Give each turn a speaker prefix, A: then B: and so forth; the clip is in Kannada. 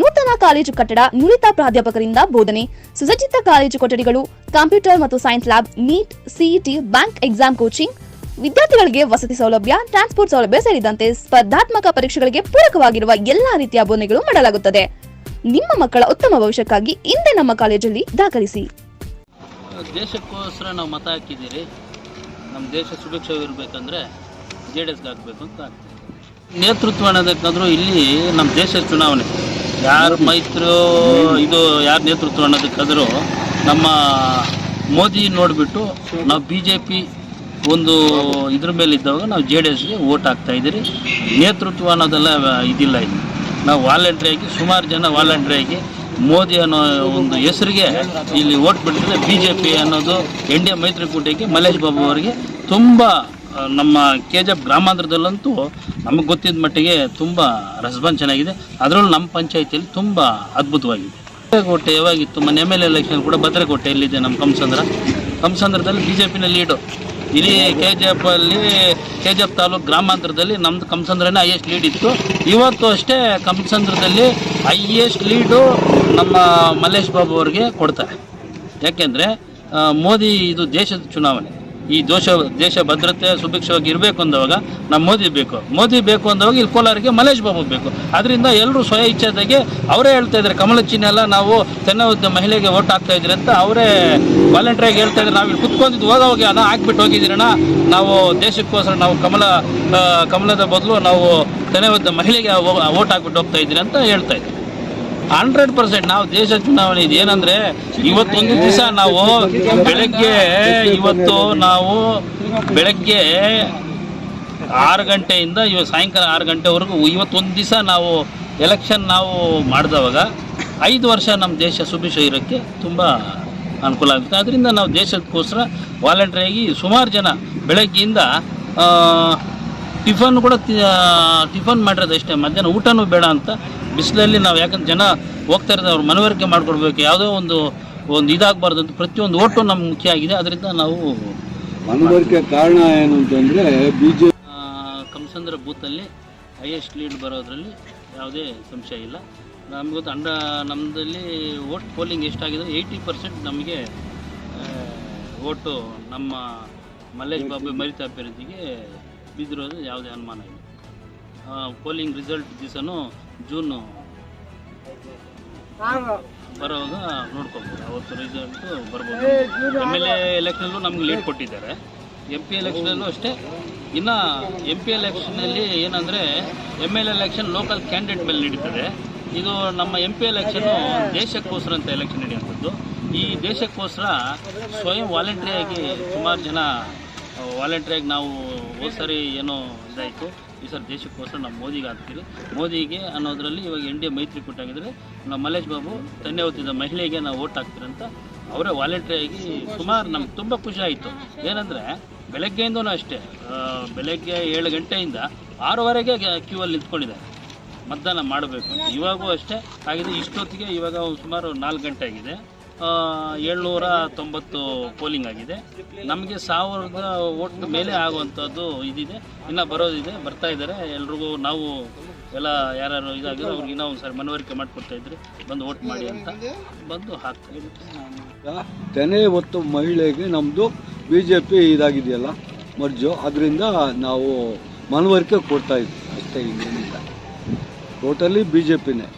A: ನೂತನ ಕಾಲೇಜು ಕಟ್ಟಡ ನುರಿತ ಪ್ರಾಧ್ಯಾಪಕರಿಂದ ಬೋಧನೆ. ಸುಸಜ್ಜಿತ ಕಾಲೇಜು ಕೊಠಡಿಗಳು, ಕಂಪ್ಯೂಟರ್ ಮತ್ತು science lab, NEET CET bank exam coaching. ವಿದ್ಯಾರ್ಥಿಗಳಿಗೆ ವಸತಿ ಸೌಲಭ್ಯ, ಟ್ರಾನ್ಸ್ಪೋರ್ಟ್ ಸೌಲಭ್ಯ ಸೇರಿದಂತೆ ಸ್ಪರ್ಧಾತ್ಮಕ ಪರೀಕ್ಷೆಗಳಿಗೆ ಪೂರಕವಾಗಿರುವ ಎಲ್ಲಾ ರೀತಿಯ ಬೋಧನೆಗಳು ಮಾಡಲಾಗುತ್ತದೆ. ನಿಮ್ಮ ಮಕ್ಕಳ ಉತ್ತಮ ಭವಿಷ್ಯಕ್ಕಾಗಿ ಇಂದೇ ನಮ್ಮ ಕಾಲೇಜಲ್ಲಿ ದಾಖಲಿಸಿ.
B: ದೇಶಕ್ಕೋಸ್ಕರ ನಾವು ಮತ ಹಾಕಿದ್ದೀರಿ. ನಮ್ಮ ದೇಶ ಸುಭಿಕ್ಷವಾಗಿರ್ಬೇಕಂದ್ರೆ ಜೆ ಡಿ ಎಸ್ಗೆ ಹಾಕಬೇಕು ಅಂತ ನೇತೃತ್ವ ಅನ್ನೋದಕ್ಕಾದ್ರೂ ಇಲ್ಲಿ ನಮ್ಮ ದೇಶದ ಚುನಾವಣೆ. ಯಾರು ಮೈತ್ರಿ, ಇದು ಯಾರು ನೇತೃತ್ವ ಅನ್ನೋದಕ್ಕಾದ್ರೂ ನಮ್ಮ ಮೋದಿ ನೋಡಿಬಿಟ್ಟು ನಾವು ಬಿ ಜೆ ಪಿ ಒಂದು ಇದ್ರ ಮೇಲೆ ಇದ್ದಾಗ ನಾವು ಜೆ ಡಿ ಎಸ್ಗೆ ಓಟ್ ಹಾಕ್ತಾ ಇದ್ದೀರಿ. ನೇತೃತ್ವ ಅನ್ನೋದೆಲ್ಲ ಇದಿಲ್ಲ ಇಲ್ಲಿ ನಾವು ವಾಲಂಟ್ರಿಯಾಗಿ ಸುಮಾರು ಜನ ವಾಲಂಟ್ರಿಯಾಗಿ ಮೋದಿ ಅನ್ನೋ ಒಂದು ಹೆಸರಿಗೆ ಇಲ್ಲಿ ಓಟ್ ಬಿಟ್ಟಿದ್ರೆ ಬಿ ಜೆ ಪಿ ಅನ್ನೋದು ಎನ್ ಡಿ ಎ ಮೈತ್ರಿಕೂಟಕ್ಕೆ ಮಲ್ಲೇಶ್ ಬಾಬು ಅವರಿಗೆ ತುಂಬ ನಮ್ಮ ಕೆ ಜಿ ಎಫ್ ಗ್ರಾಮಾಂತರದಲ್ಲಂತೂ ನಮಗೆ ಗೊತ್ತಿದ್ದ ಮಟ್ಟಿಗೆ ತುಂಬ ರೆಸ್ಪಾನ್ಸ್ ಚೆನ್ನಾಗಿದೆ. ಅದರಲ್ಲೂ ನಮ್ಮ ಪಂಚಾಯಿತಿಯಲ್ಲಿ ತುಂಬ ಅದ್ಭುತವಾಗಿದೆ. ಭದ್ರಕೋಟೆ ಯಾವಾಗಿತ್ತು, ಮೊನ್ನೆ ಎಂ ಎಲ್ ಎಲೆಕ್ಷನ್ ಕೂಡ ಭದ್ರಕೋಟೆ ಎಲ್ಲಿದೆ ನಮ್ಮ ಕಂಸಂದ್ರ ಕಂಸಂದ್ರದಲ್ಲಿ ಬಿ ಜೆ ಪಿನ ಲೀಡು ಇಡೀ ಕೆ ಜಿ ಎಫ್ ಅಲ್ಲಿ ಕೆ ಜಿ ಎಫ್ ತಾಲೂಕು ಗ್ರಾಮಾಂತರದಲ್ಲಿ ನಮ್ಮದು ಕಂಸಂದ್ರನೇ ಹೈಯೆಸ್ಟ್ ಲೀಡ್ ಇತ್ತು. ಇವತ್ತು ಅಷ್ಟೇ ಕಂಸಂದ್ರದಲ್ಲಿ ಹೈಯೆಸ್ಟ್ ಲೀಡು ನಮ್ಮ ಮಲ್ಲೇಶ್ ಬಾಬು ಅವ್ರಿಗೆ ಕೊಡ್ತಾರೆ. ಯಾಕೆಂದರೆ ಮೋದಿ ಇದು ದೇಶದ ಚುನಾವಣೆ. ಈ ದೋಷ, ದೇಶ ಭದ್ರತೆ, ಸುಭಿಕ್ಷವಾಗಿ ಇರಬೇಕು ಅಂದವಾಗ ನಮ್ಮ ಮೋದಿ ಬೇಕು. ಮೋದಿ ಬೇಕು ಅಂದವಾಗ ಇಲ್ಲಿ ಕೋಲಾರಿಗೆ ಮಲೇಶ್ ಬಾಬು ಬೇಕು. ಅದರಿಂದ ಎಲ್ಲರೂ ಸ್ವಯ ಇಚ್ಛೆದಾಗೆ ಅವರೇ ಹೇಳ್ತಾ ಇದ್ದಾರೆ, ಕಮಲ ಚಿಹ್ನೆ ಎಲ್ಲ ನಾವು ಚೆನ್ನ ಮಹಿಳೆಗೆ ಓಟ್ ಹಾಕ್ತಾ ಇದ್ದೀರಿ ಅಂತ ಅವರೇ ವಾಲಂಟ್ರಿಯಾಗಿ ಹೇಳ್ತಾ ಇದ್ದಾರೆ. ನಾವು ಇಲ್ಲಿ ಕುತ್ಕೊಂಡಿದ್ದು ಹೋಗಿ ಅದ ಹಾಕ್ಬಿಟ್ಟು ಹೋಗಿದ್ದೀರಣ ನಾವು ದೇಶಕ್ಕೋಸ್ಕರ ನಾವು ಕಮಲ ಕಮಲದ ಬದಲು ನಾವು ತೆನೆವದ್ದ ಮಹಿಳೆಗೆ ಓಟ್ ಹಾಕ್ಬಿಟ್ಟು ಹೋಗ್ತಾ ಇದ್ದೀರಿ ಅಂತ ಹೇಳ್ತಾ ಇದ್ದೀವಿ ಹಂಡ್ರೆಡ್ ಪರ್ಸೆಂಟ್ ನಾವು ದೇಶ ಚುನಾವಣೆ ಇದೆ. ಏನಂದ್ರೆ ಇವತ್ತೊಂದು ದಿವಸ ನಾವು ಬೆಳಗ್ಗೆ ಇವತ್ತು ನಾವು ಬೆಳಗ್ಗೆ ಆರು ಗಂಟೆಯಿಂದ ಇವತ್ತು ಸಾಯಂಕಾಲ ಆರು ಗಂಟೆವರೆಗೂ ಇವತ್ತೊಂದು ದಿವಸ ನಾವು ಎಲೆಕ್ಷನ್ ನಾವು ಮಾಡಿದವಾಗ ಐದು ವರ್ಷ ನಮ್ಮ ದೇಶ ಸುಭಿಷ ಇರೋಕ್ಕೆ ತುಂಬ ಅನುಕೂಲ ಆಗುತ್ತೆ. ಅದರಿಂದ ನಾವು ದೇಶಕ್ಕೋಸ್ಕರ ವಾಲಂಟ್ರಿಯಾಗಿ ಸುಮಾರು ಜನ ಬೆಳಗ್ಗೆಯಿಂದ ಟಿಫನ್ ಕೂಡ ಟಿಫನ್ ಮಾಡಿರೋದು ಅಷ್ಟೇ. ಮಧ್ಯಾಹ್ನ ಊಟನೂ ಬೇಡ ಅಂತ ಬಿಸಿಲಲ್ಲಿ ನಾವು ಯಾಕಂದ್ರೆ ಜನ ಹೋಗ್ತಾ ಇರೋದು ಅವ್ರು ಮನವರಿಕೆ ಮಾಡಿಕೊಡ್ಬೇಕು ಯಾವುದೋ ಒಂದು ಒಂದು ಇದಾಗಬಾರ್ದು ಅಂತ ಪ್ರತಿಯೊಂದು ಓಟು ನಮ್ಗೆ ಮುಖ್ಯ ಆಗಿದೆ. ಅದರಿಂದ ನಾವು
C: ಮನವರಿಕೆ ಕಾರಣ ಏನು ಅಂತಂದ್ರೆ ಬಿ
B: ಜೆ ಕಮಸಂದ್ರ ಬೂತಲ್ಲಿ ಹೈಯೆಸ್ಟ್ ಲೀಡ್ ಬರೋದ್ರಲ್ಲಿ ಯಾವುದೇ ಸಂಶಯ ಇಲ್ಲ. ನಮ್ಗೆ ಗೊತ್ತು ಅಂಡ ನಮ್ಮದಲ್ಲಿ ಓಟ್ ಪೋಲಿಂಗ್ ಎಷ್ಟಾಗಿದೆ? ಏಯ್ಟಿ ಪರ್ಸೆಂಟ್ ನಮಗೆ ಓಟು ನಮ್ಮ ಮಲ್ಲೇಶ್ ಬಾಬು ಮರಿತ ಅಭ್ಯರ್ಥಿಗೆ ಬಿದ್ದಿರೋದು ಯಾವುದೇ ಅನುಮಾನ ಇಲ್ಲ. ಪೋಲಿಂಗ್ ರಿಸಲ್ಟ್ ದಿವಸನೂ ಜೂನು ಬರೋವಾಗ ನೋಡ್ಕೊಬೋದು. ಅವತ್ತು ರಿಸಲ್ಟ್ ಬರ್ಬೋದು. ಎಂ ಎಲ್ ಎ ಎಲೆಕ್ಷನಲ್ಲೂ ನಮ್ಗೆ ಲೀಡ್ ಕೊಟ್ಟಿದ್ದಾರೆ. ಎಂ ಪಿ ಎಲೆಕ್ಷನಲ್ಲೂ ಅಷ್ಟೇ. ಇನ್ನು ಎಂ ಪಿ ಎಲೆಕ್ಷನಲ್ಲಿ ಏನಂದರೆ M L election local candidate ಮೇಲೆ ನಡೀತದೆ. ಇದು ನಮ್ಮ ಎಂ ಪಿ ಎಲೆಕ್ಷನು ದೇಶಕ್ಕೋಸ್ಕರ ಅಂತ ಎಲೆಕ್ಷನ್ ನಡೆಯುವಂಥದ್ದು. ಈ ದೇಶಕ್ಕೋಸ್ಕರ ಸ್ವಯಂ ವಾಲಂಟ್ರಿಯಾಗಿ ಸುಮಾರು ಜನ ವಾಲಂಟ್ರಿಯಾಗಿ ನಾವು ಹೋದ ಸರಿ ಏನೋ ಇದಾಯಿತು. ಈ ಸರ್ ದೇಶಕ್ಕೋಸ್ಕರ ನಾವು ಮೋದಿಗೆ ಹಾಕ್ತೀವಿ. ಮೋದಿಗೆ ಅನ್ನೋದರಲ್ಲಿ ಇವಾಗ ಎನ್ ಡಿ ಎ ಮೈತ್ರಿ ಆಗಿದ್ರೆ ನಮ್ಮ ಮಲ್ಲೇಶ್ ಬಾಬು ಧನ್ಯವಾದ ಮಹಿಳೆಗೆ ನಾವು ಓಟ್ ಹಾಕ್ತೀರಂತ ಅವರೇ ವಾಲಂಟ್ರಿಯಾಗಿ ಸುಮಾರು ನಮ್ಗೆ ತುಂಬ ಖುಷಿ ಆಯಿತು. ಏನಂದರೆ ಬೆಳಗ್ಗೆಯಿಂದನೂ ಅಷ್ಟೇ ಬೆಳಗ್ಗೆ ಏಳು ಗಂಟೆಯಿಂದ ಆರೂವರೆಗೆ ಕ್ಯೂ ಅಲ್ಲಿ ನಿಂತ್ಕೊಂಡಿದ್ದಾರೆ. ಮತದಾನ ಮಾಡಬೇಕು. ಇವಾಗೂ ಅಷ್ಟೇ. ಹಾಗಿದ್ರೆ ಇಷ್ಟೊತ್ತಿಗೆ ಇವಾಗ ಸುಮಾರು ನಾಲ್ಕು ಗಂಟೆ ಆಗಿದೆ. ಏಳ್ನೂರ ತೊಂಬತ್ತು ಪೋಲಿಂಗ್ ಆಗಿದೆ. ನಮಗೆ ಸಾವಿರದ ಓಟ್ ಮೇಲೆ ಆಗುವಂಥದ್ದು ಇದಿದೆ. ಇನ್ನು ಬರೋದಿದೆ, ಬರ್ತಾ ಇದ್ದಾರೆ. ಎಲ್ರಿಗೂ ನಾವು ಎಲ್ಲ ಯಾರ್ಯಾರು ಇದಾಗಿರೋ ಅವ್ರಿಗೆ ಇನ್ನೂ ಒಂದು ಸಾರಿ ಮನವರಿಕೆ ಮಾಡಿಕೊಡ್ತಾ ಇದ್ರಿ. ಬಂದು ಓಟ್ ಮಾಡಿ ಅಂತ ಬಂದು ಹಾಕ್ತಾ ಇದ್ರು
C: ತೆನೆ ಹೊತ್ತು ಮಹಿಳೆಗೆ ನಮ್ಮದು ಬಿ ಜೆ ಪಿ ಇದಾಗಿದೆಯಲ್ಲ ಮರ್ಜು. ಅದರಿಂದ ನಾವು ಮನವರಿಕೆ ಕೊಡ್ತಾ ಇದ್ವಿ. ಅಷ್ಟೇ ಇನ್ನೇನಿಲ್ಲ. Totally B J ಪಿನೇ